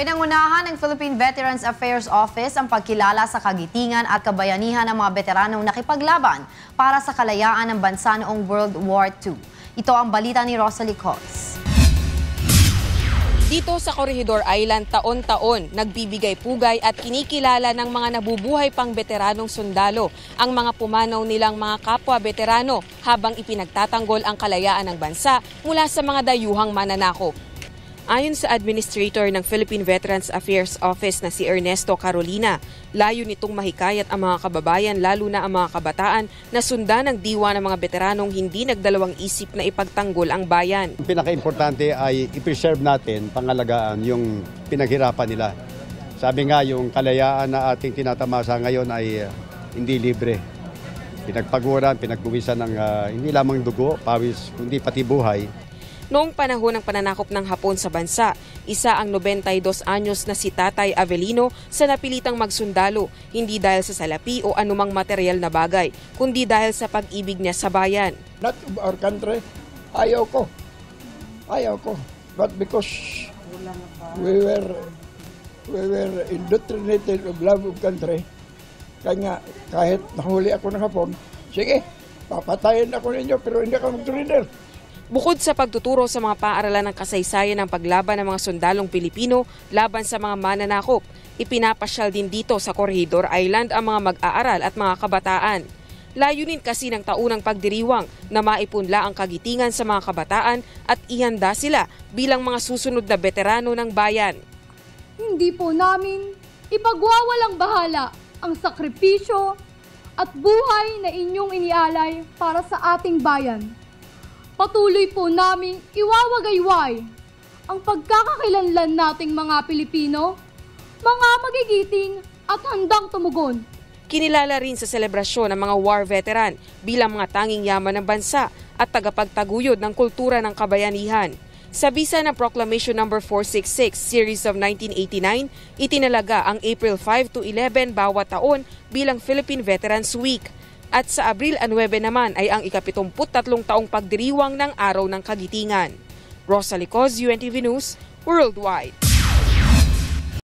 Pinangunahan ng Philippine Veterans Affairs Office ang pagkilala sa kagitingan at kabayanihan ng mga veteranong nakipaglaban para sa kalayaan ng bansa noong World War II. Ito ang balita ni Rosalie Cos. Dito sa Corregidor Island, taon-taon nagbibigay pugay at kinikilala ng mga nabubuhay pang veteranong sundalo ang mga pumanaw nilang mga kapwa veterano habang ipinagtatanggol ang kalayaan ng bansa mula sa mga dayuhang mananakop. Ayon sa administrator ng Philippine Veterans Affairs Office na si Ernesto Carolina, layo nitong mahikayat ang mga kababayan lalo na ang mga kabataan na sundan ng diwa ng mga veteranong hindi nagdalawang isip na ipagtanggol ang bayan. Ang pinaka-importante ay i-preserve natin, pangalagaan yung pinaghirapan nila. Sabi nga, yung kalayaan na ating tinatamasa ngayon ay uh, hindi libre. Pinagpaguran, pinagbuwisan ng uh, hindi lamang dugo, pawis, kundi pati buhay. Noong panahon ng pananakop ng Hapon sa bansa, isa ang 92 anyos na si Tatay Avelino sa napilitang magsundalo, hindi dahil sa salapi o anumang material na bagay, kundi dahil sa pag-ibig niya sa bayan. not of our country. Ayaw ko. Ayaw ko. But because we were we were indoctrinated of love of country, kaya kahit nahuli ako ng hapon, sige, papatayin ako ninyo pero hindi ako mag-surrender. Bukod sa pagtuturo sa mga paaralan ng kasaysayan ng paglaban ng mga sundalong Pilipino laban sa mga mananakop, ipinapasyal din dito sa Corregidor Island ang mga mag-aaral at mga kabataan. Layunin kasi ng taunang pagdiriwang na maipunla ang kagitingan sa mga kabataan at ihanda sila bilang mga susunod na veterano ng bayan. hindi po namin ipagwawalang bahala ang sakripisyo at buhay na inyong inialay para sa ating bayan. Patuloy po naming iwawagayway ang pagkakakilanlan nating mga Pilipino, mga magigiting at handang tumugon. Kinilala rin sa selebrasyon ng mga war veteran bilang mga tanging yaman ng bansa at tagapagtaguyod ng kultura ng kabayanihan. Sa bisa ng Proclamation No. 466 Series of 1989, itinalaga ang April 5 to 11 bawat taon bilang Philippine Veterans Week. At sa Abril 9 naman ay ang ikapitumput-tatlong taong pagdiriwang ng Araw ng Kagitingan. Rosalie Cos, UNTV News, Worldwide.